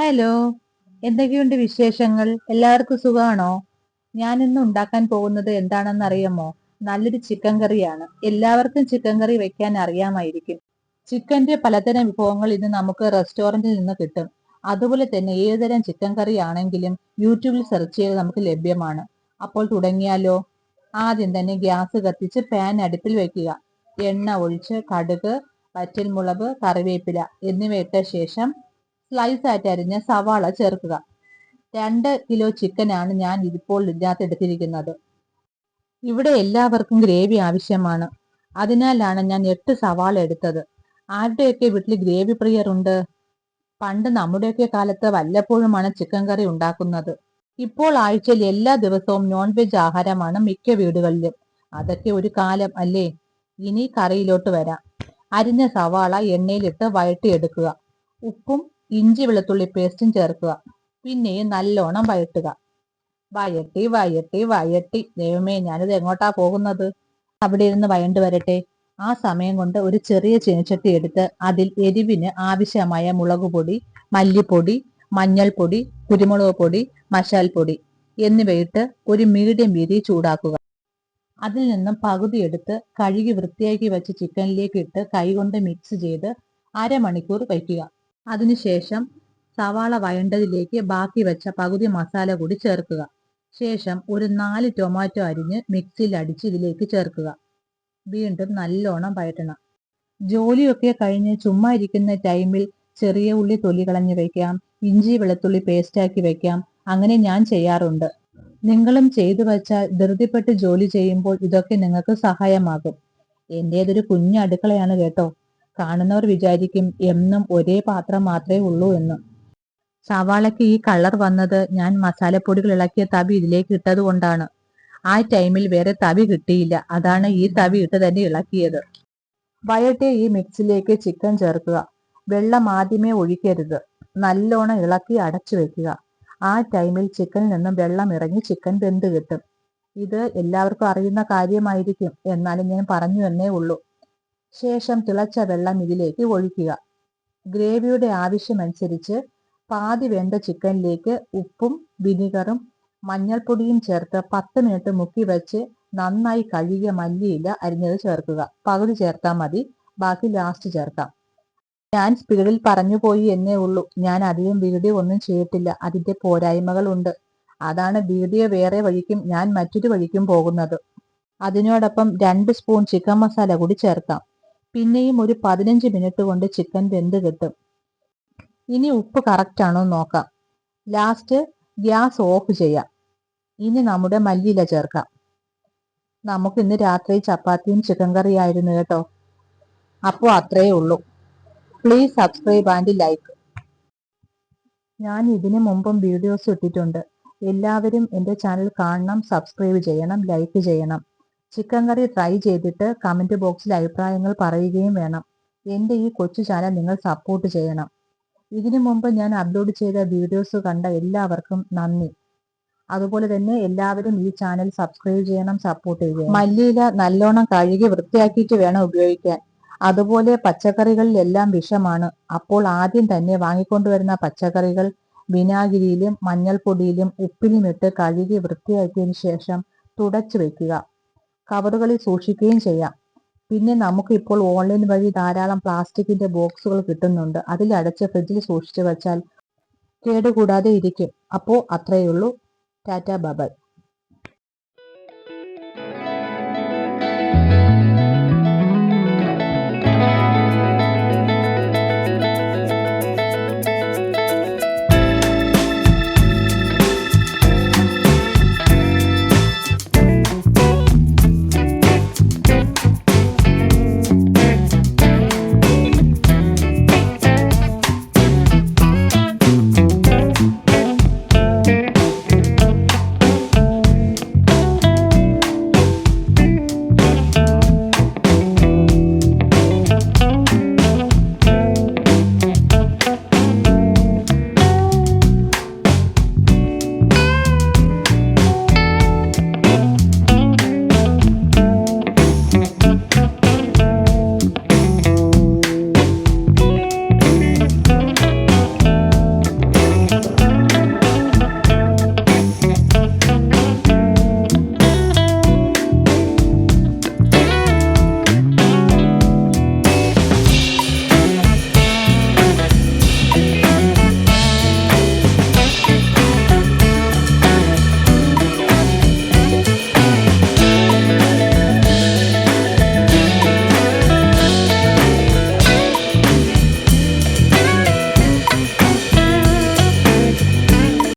Hello എന്തൊക്കെയുണ്ട് വിശേഷങ്ങൾ? എല്ലാവർക്കും സുഖമാണോ ഞാൻ ഇന്ന് ഉണ്ടാക്കാൻ പോകുന്നത് എന്താണെന്ന് അറിയാമോ നല്ലൊരു ചിക്കൻ കറിയാണ്. എല്ലാവർക്കും ചിക്കൻ കറി വെക്കാൻ അറിയാമായിരിക്കും. ചിക്കന്റെ പലതരം വിഭവങ്ങൾ ഇന്ന് നമുക്ക് റെസ്റ്റോറന്റിൽ നിന്ന് കിട്ടും. അതുപോലെ തന്നെ ഏതുതരം ചിക്കൻ കറി ആണെങ്കിലും യൂട്യൂബിൽ സെർച്ച് ചെയ്ത് നമുക്ക് ലഭ്യമാണ്. അപ്പോൾ തുടങ്ങിയാലോ? ആദ്യം തന്നെ ഗ്യാസ് കത്തിച്ച് പാൻ അടുപ്പിൽ വെക്കുക. എണ്ണ ഒഴിച്ച് കടുക് പറ്റൽമുളക് കറിവേപ്പില എന്നിവ ഇട്ട ശേഷം സ്ലൈസ് ആയിട്ട് അരിഞ്ഞ സവാള ചേർക്കുക. രണ്ട് കിലോ ചിക്കനാണ് ഞാൻ ഇതിപ്പോൾ എടുത്തിരിക്കുന്നത്. ഇവിടെ എല്ലാവർക്കും ഗ്രേവി ആവശ്യമാണ്. അതിനാലാണ് ഞാൻ എട്ട് സവാള എടുത്തത്. ആരുടെയൊക്കെ വീട്ടിൽ ഗ്രേവി പ്രിയർ ഉണ്ട് പണ്ട് നമ്മുടെയൊക്കെ കാലത്ത് വല്ലപ്പോഴുമാണ് ചിക്കൻ കറി ഉണ്ടാക്കുന്നത്. ഇപ്പോൾ ആഴ്ചയിൽ എല്ലാ ദിവസവും നോൺ വെജ് ആഹാരമാണ് മിക്ക വീടുകളിലും. അതൊക്കെ ഒരു കാലം അല്ലേ? ഇനി കറിയിലോട്ട് വരാം. അരിഞ്ഞ സവാള എണ്ണയിലിട്ട് വഴട്ടിയെടുക്കുക ഉപ്പും ഇഞ്ചി വെളുത്തുള്ളി പേസ്റ്റും ചേർക്കുക. പിന്നെയും നല്ലോണം വയറ്റുക വയറ്റി വയറ്റി വയറ്റി ദൈവമേ ഞാനിത് എങ്ങോട്ടാ പോകുന്നത്? അവിടെ ഇരുന്ന് വയണ്ട് വരട്ടെ. ആ സമയം കൊണ്ട് ഒരു ചെറിയ ചീനച്ചട്ടി എടുത്ത് അതിൽ എരിവിന് ആവശ്യമായ മുളക് പൊടി മല്ലിപ്പൊടി മഞ്ഞൾപ്പൊടി കുരുമുളക് പൊടി മസാൽപ്പൊടി എന്നിവയിട്ട് ഒരു മീഡിയം വീതി ചൂടാക്കുക. അതിൽ നിന്നും പകുതി എടുത്ത് കഴുകി വൃത്തിയാക്കി വെച്ച ചിക്കനിലേക്ക് ഇട്ട് കൈകൊണ്ട് മിക്സ് ചെയ്ത് അരമണിക്കൂർ വയ്ക്കുക. അതിനുശേഷം സവാള വയണ്ടതിലേക്ക് ബാക്കി വെച്ച പകുതി മസാല കൂടി ചേർക്കുക. ശേഷം ഒരു നാല് ടൊമാറ്റോ അരിഞ്ഞ് മിക്സിയിൽ അടിച്ച് ഇതിലേക്ക് ചേർക്കുക. വീണ്ടും നല്ലോണം വയറ്റണം ജോലിയൊക്കെ കഴിഞ്ഞ് ചുമ്മാ ഇരിക്കുന്ന ടൈമിൽ ചെറിയ ഉള്ളി തൊലി കളഞ്ഞ് വെക്കാം. ഇഞ്ചി വെളുത്തുള്ളി പേസ്റ്റാക്കി വെക്കാം. അങ്ങനെ ഞാൻ ചെയ്യാറുണ്ട്. നിങ്ങളും ചെയ്തു വച്ചാൽ ധൃതിപ്പെട്ട് ജോലി ചെയ്യുമ്പോൾ ഇതൊക്കെ നിങ്ങൾക്ക് സഹായമാകും. എന്റേതൊരു കുഞ്ഞു അടുക്കളയാണ് കേട്ടോ. കാണുന്നവർ വിചാരിക്കും എന്നും ഒരേ പാത്രം മാത്രമേ ഉള്ളൂ എന്ന്. സവാളയ്ക്ക് ഈ കളർ വന്നത് ഞാൻ മസാലപ്പൊടികൾ ഇളക്കിയ തവി ഇതിലേക്ക് ഇട്ടത് കൊണ്ടാണ്. ആ ടൈമിൽ വേറെ തവി കിട്ടിയില്ല. അതാണ് ഈ തവി ഇട്ട് തന്നെ ഇളക്കിയത്. വയട്ടെ ഈ മിക്സിലേക്ക് ചിക്കൻ ചേർക്കുക. വെള്ളം ആദ്യമേ ഒഴിക്കരുത്. നല്ലോണം ഇളക്കി അടച്ചു വെക്കുക. ആ ടൈമിൽ ചിക്കനിൽ നിന്നും വെള്ളം ഇറങ്ങി ചിക്കൻ വെന്ത് കിട്ടും. ഇത് എല്ലാവർക്കും അറിയുന്ന കാര്യമായിരിക്കും. എന്നാലും ഞാൻ പറഞ്ഞു എന്നേ ഉള്ളൂ. ശേഷം തിളച്ച വെള്ളം ഇതിലേക്ക് ഒഴിക്കുക. ഗ്രേവിയുടെ ആവശ്യമനുസരിച്ച് പാതി വെന്ത ചിക്കനിലേക്ക് ഉപ്പും വിനിഗറും മഞ്ഞൾപ്പൊടിയും ചേർത്ത് പത്ത് മിനിറ്റ് മുക്കി വെച്ച് നന്നായി കഴുകിയ മല്ലിയില അരിഞ്ഞത് ചേർക്കുക. പകുതി ചേർത്താൽ മതി. ബാക്കി ലാസ്റ്റ് ചേർക്കാം. ഞാൻ സ്പീഡിൽ പറഞ്ഞു പോയി എന്നേ ഉള്ളൂ. ഞാൻ അധികം വീഡിയോ ഒന്നും ചെയ്തിട്ടില്ല. അതിന്റെ പോരായ്മകൾ ഉണ്ട് അതാണ് വീഡിയോ വേറെ വഴിക്കും ഞാൻ മറ്റൊരു വഴിക്കും പോകുന്നത്. അതിനോടൊപ്പം രണ്ട് സ്പൂൺ ചിക്കൻ മസാല കൂടി ചേർക്കാം. പിന്നെയും ഒരു പതിനഞ്ച് മിനിറ്റ് കൊണ്ട് ചിക്കൻ വെന്ത് കിട്ടും. ഇനി ഉപ്പ് കറക്റ്റ് ആണോ നോക്കാം. ലാസ്റ്റ് ഗ്യാസ് ഓഫ് ചെയ്യാം. ഇനി നമ്മുടെ മല്ലിയില ചേർക്കാം. നമുക്ക് ഇന്ന് രാത്രി ചപ്പാത്തിയും ചിക്കൻ കറിയായിരുന്നു കേട്ടോ. അപ്പോൾ അത്രയേ ഉള്ളൂ. പ്ലീസ് സബ്സ്ക്രൈബ് ആൻഡ് ലൈക്ക് ഞാൻ ഇതിനു മുമ്പും വീഡിയോസ് ഇട്ടിട്ടുണ്ട്. എല്ലാവരും എന്റെ ചാനൽ കാണണം സബ്സ്ക്രൈബ് ചെയ്യണം ലൈക്ക് ചെയ്യണം. ചിക്കൻ കറി ട്രൈ ചെയ്തിട്ട് കമന്റ് ബോക്സിൽ അഭിപ്രായങ്ങൾ പറയുകയും വേണം. എന്റെ ഈ കൊച്ചു ചാനൽ നിങ്ങൾ സപ്പോർട്ട് ചെയ്യണം. ഇതിനു മുമ്പ് ഞാൻ അപ്ലോഡ് ചെയ്ത വീഡിയോസ് കണ്ട എല്ലാവർക്കും നന്ദി. അതുപോലെ തന്നെ എല്ലാവരും ഈ ചാനൽ സബ്സ്ക്രൈബ് ചെയ്യണം സപ്പോർട്ട് ചെയ്യണം. മല്ലിയില നല്ലോണം കഴുകി വൃത്തിയാക്കിയിട്ട് വേണം ഉപയോഗിക്കാൻ. അതുപോലെ പച്ചക്കറികളിലെല്ലാം വിഷമാണ്. അപ്പോൾ ആദ്യം തന്നെ വാങ്ങിക്കൊണ്ടുവരുന്ന പച്ചക്കറികൾ വിനാഗിരിയിലും മഞ്ഞൾപ്പൊടിയിലും ഉപ്പിലും ഇട്ട് കഴുകി വൃത്തിയാക്കിയതിനു ശേഷം തുടച്ചു വെക്കുക. കവറുകളിൽ സൂക്ഷിക്കുകയും ചെയ്യാം. പിന്നെ നമുക്ക് ഇപ്പോൾ ഓൺലൈൻ വഴി ധാരാളം പ്ലാസ്റ്റിക്കിന്റെ ബോക്സുകൾ കിട്ടുന്നുണ്ട്. അതിൽ അടച്ച് ഫ്രിഡ്ജിൽ സൂക്ഷിച്ചു വെച്ചാൽ കേടുകൂടാതെ ഇരിക്കും. അപ്പോൾ അത്രയേ ഉള്ളൂ. ടാറ്റ ബബൽ